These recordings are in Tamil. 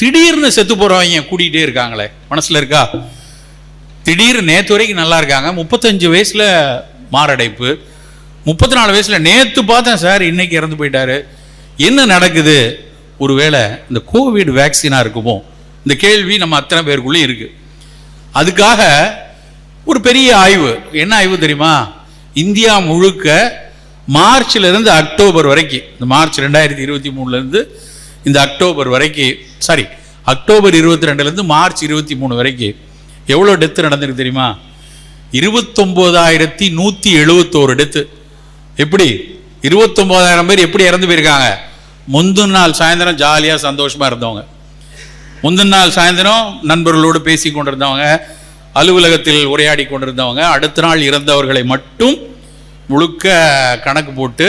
திடீர்னு செத்து போறவங்க கூட்டிகிட்டே இருக்காங்களே. மனசுல இருக்கா? திடீர்னு நேத்து வரைக்கும் நல்லா இருக்காங்க. முப்பத்தஞ்சு வயசுல மாரடைப்பு. முப்பத்தி நாலு வயசுல நேத்து பார்த்தேன் சார் இன்னைக்கு இறந்து போயிட்டாரு. என்ன நடக்குது? ஒருவேளை இந்த கோவிட் வேக்சினா இருக்குமோ? இந்த கேள்வி நம்ம அத்தனை பேருக்குள்ளேயும் இருக்கு. அதுக்காக ஒரு பெரிய ஆய்வு. என்ன ஆய்வு தெரியுமா? இந்தியா முழுக்க மார்ச்ல இருந்து அக்டோபர் வரைக்கும் இந்த மார்ச் ரெண்டாயிரத்தி இருபத்தி மூணுல இருந்து இந்த அக்டோபர் வரைக்கும் சாரி அக்டோபர் இருபத்தி ரெண்டுலேருந்து மார்ச் இருபத்தி மூணு வரைக்கும் எவ்வளோ டெத்து நடந்திருக்கு தெரியுமா? இருபத்தொம்போதாயிரத்தி நூற்றி எழுபத்தோரு டெத்து எப்படி? இருபத்தொம்போதாயிரம் பேர் எப்படி இறந்து போயிருக்காங்க? முந்தின நாள் சாயந்தரம் ஜாலியாக சந்தோஷமாக இருந்தவங்க. முந்தின நாள் சாயந்தரம் நண்பர்களோடு பேசி கொண்டிருந்தவங்க அலுவலகத்தில் உரையாடி கொண்டிருந்தவங்க அடுத்த நாள் இறந்தவர்களை மட்டும் முழுக்க கணக்கு போட்டு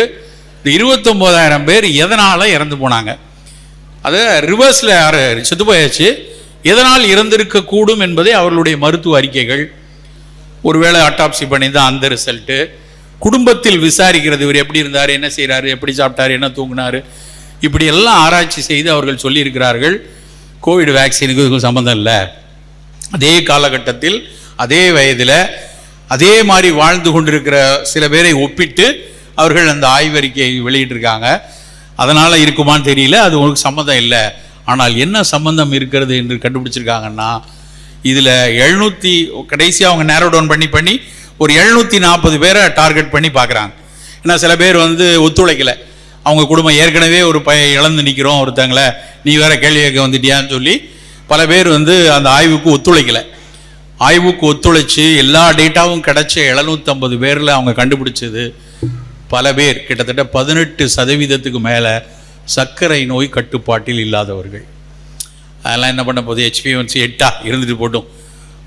இந்த இருபத்தொம்போதாயிரம் பேர் எதனால் இறந்து போனாங்க? அது ரிவர்ஸில் யார்? செத்து போயாச்சு. எதனால் இறந்திருக்க கூடும் என்பதை அவர்களுடைய மருத்துவ அறிக்கைகள். ஒருவேளை அட்டாப்சி பண்ணியிருந்தா அந்த ரிசல்ட்டு குடும்பத்தில் விசாரிக்கிறது இவர் எப்படி இருந்தார் என்ன செய்கிறாரு எப்படி சாப்பிட்டாரு என்ன தூங்கினாரு இப்படி எல்லாம் ஆராய்ச்சி செய்து அவர்கள் சொல்லியிருக்கிறார்கள். கோவிட் வேக்சினுக்கு இதுக்கும் சம்மந்தம் இல்லை. அதே காலகட்டத்தில் அதே வயதில் அதே மாதிரி வாழ்ந்து கொண்டிருக்கிற சில பேரை ஒப்பிட்டு அவர்கள் அந்த ஆய்வறிக்கையை வெளியிட்டிருக்காங்க. அதனால் இருக்குமான்னு தெரியல அது உங்களுக்கு சம்மந்தம் இல்லை. ஆனால் என்ன சம்பந்தம் இருக்கிறது என்று கண்டுபிடிச்சிருக்காங்கன்னா இதில் எழுநூற்றி கடைசியாக அவங்க நேரோ டவுன் பண்ணி பண்ணி ஒரு எழுநூற்றி நாற்பது பேரை டார்கெட் பண்ணி பார்க்குறாங்க. ஏன்னா சில பேர் வந்து ஒத்துழைக்கலை. அவங்க குடும்பம் ஏற்கனவே ஒரு பய இழந்து நிற்கிறோம் ஒருத்தங்களை நீ வேற கேள்வி கேட்க வந்துட்டியான்னு சொல்லி பல பேர் வந்து அந்த ஆய்வுக்கு ஒத்துழைக்கலை. ஆய்வுக்கு ஒத்துழைச்சி எல்லா டேட்டாவும் கிடச்ச எழுநூற்றம்பது பேரில் அவங்க கண்டுபிடிச்சது பல பேர் கிட்டத்தட்ட பதினெட்டு சதவீதத்துக்கு மேலே சர்க்கரை நோய் கட்டுப்பாட்டில் இல்லாதவர்கள். அதெல்லாம் என்ன பண்ண போகுது? ஹெச்பிஎன்சி எட்டா இருந்துட்டு போட்டும்.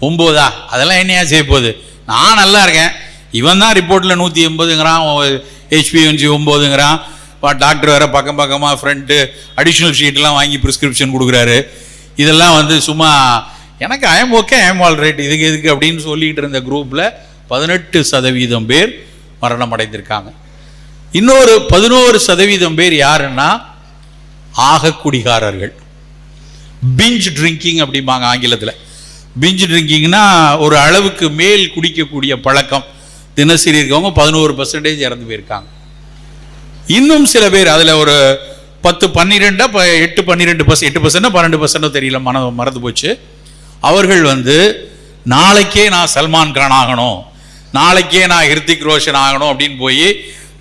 ஒம்போதா? அதெல்லாம் என்னையா செய்ய போகுது? நான் நல்லா இருக்கேன். இவன் தான் ரிப்போர்ட்டில் நூற்றி எண்பதுங்கிறான் ஹெச்பிஎன்சி ஒம்போதுங்கிறான். டாக்டர் வேற பக்கம் பக்கமாக ஃப்ரெண்டு அடிஷ்னல் ஷீட்லாம் வாங்கி ப்ரிஸ்கிரிப்ஷன் கொடுக்குறாரு. இதெல்லாம் வந்து சும்மா எனக்கு I'm okay I'm all right இதுக்கு எதுக்கு அப்படின்னு சொல்லிட்டு இருந்த குரூப்பில் பதினெட்டு சதவீதம் பேர் மரணம் அடைந்திருக்காங்க. இன்னொரு பதினோரு சதவீதம் பேர் யாருன்னா ஆக குடிகாரர்கள் பிஞ்ச் ட்ரிங்கிங் அப்படிம்பாங்க ஆங்கிலத்தில். பிஞ்ச் ட்ரிங்கிங்னா ஒரு அளவுக்கு மேல் குடிக்கக்கூடிய பழக்கம். தினசரி இருக்கவங்க பதினோரு பர்சன்டேஜ் இறந்து போயிருக்காங்க. இன்னும் சில பேர் அதில் ஒரு பத்து பன்னிரெண்டா இப்போ எட்டு பன்னிரெண்டு பர்சன்ட் எட்டு பர்சன்டோ பன்னெண்டு பர்சன்டோ தெரியல மன மறந்து போச்சு. அவர்கள் வந்து நாளைக்கே நான் சல்மான் கான் ஆகணும். நாளைக்கே நான் ஹிருத்திக் ரோஷன் ஆகணும் அப்படின்னு போய்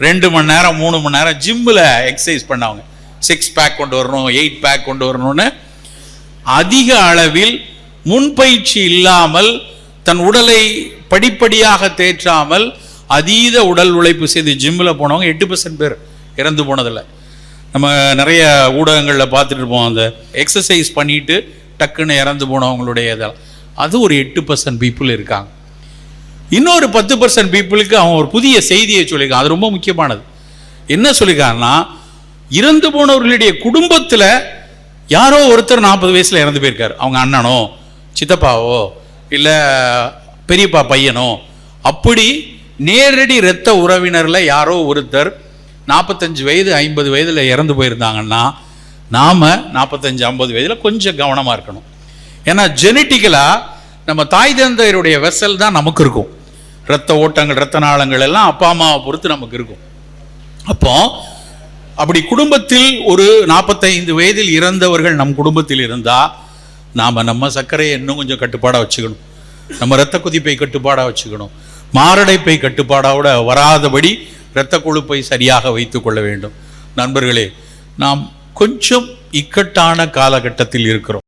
ரெண்டு மணி நேரம் மூணு மணி நேரம் ஜிம்மில் எக்ஸசைஸ் பண்ணவங்க. சிக்ஸ் பேக் கொண்டு வரணும் எயிட் பேக் கொண்டு வரணும்னு அதிக அளவில் முன்பயிற்சி இல்லாமல் தன் உடலை படிப்படியாக தேற்றாமல் அதீத உடல் உழைப்பு செய்து ஜிம்மில் போனவங்க எட்டு பர்சன்ட் பேர் இறந்து போனதில்லை. நம்ம நிறைய ஊடகங்களில் பார்த்துட்டு இருப்போம் அந்த எக்ஸசைஸ் பண்ணிட்டு டக்குன்னு இறந்து போனவங்களுடைய இதெல்லாம் அது ஒரு எட்டு பர்சன்ட் பீப்புள் இருக்காங்க. இன்னொரு பத்து பர்சன்ட் பீப்புளுக்கு அவன் ஒரு புதிய செய்தியை சொல்லியிருக்கான். அது ரொம்ப முக்கியமானது. என்ன சொல்லியிருக்காங்கன்னா இறந்து போனவர்களுடைய குடும்பத்தில் யாரோ ஒருத்தர் நாற்பது வயசில் இறந்து போயிருக்காரு. அவங்க அண்ணனோ சித்தப்பாவோ இல்லை பெரியப்பா பையனோ அப்படி நேரடி இரத்த உறவினரில் யாரோ ஒருத்தர் நாற்பத்தஞ்சு வயது ஐம்பது வயதில் இறந்து போயிருந்தாங்கன்னா நாம் நாற்பத்தஞ்சு ஐம்பது வயதில் கொஞ்சம் கவனமாக இருக்கணும். ஏன்னா ஜெனட்டிக்கலாக நம்ம தாய் தந்தையருடைய வெசல் தான் நமக்கு இருக்கும். இரத்த ஓட்டங்கள் இரத்த நாளங்கள் எல்லாம் அப்பா அம்மாவை பொறுத்து நமக்கு இருக்கும். அப்போ அப்படி குடும்பத்தில் ஒரு நாற்பத்தைந்து வயதில் இறந்தவர்கள் நம் குடும்பத்தில் இருந்தால் நாம் நம்ம சர்க்கரையை இன்னும் கொஞ்சம் கட்டுப்பாடாக வச்சுக்கணும். நம்ம இரத்த கொதிப்பை கட்டுப்பாடாக வச்சுக்கணும். மாரடைப்பை கட்டுப்பாடோட வராதபடி இரத்த கொழுப்பை சரியாக வைத்து கொள்ள வேண்டும். நண்பர்களே நாம் கொஞ்சம் இக்கட்டான காலகட்டத்தில் இருக்கிறோம்.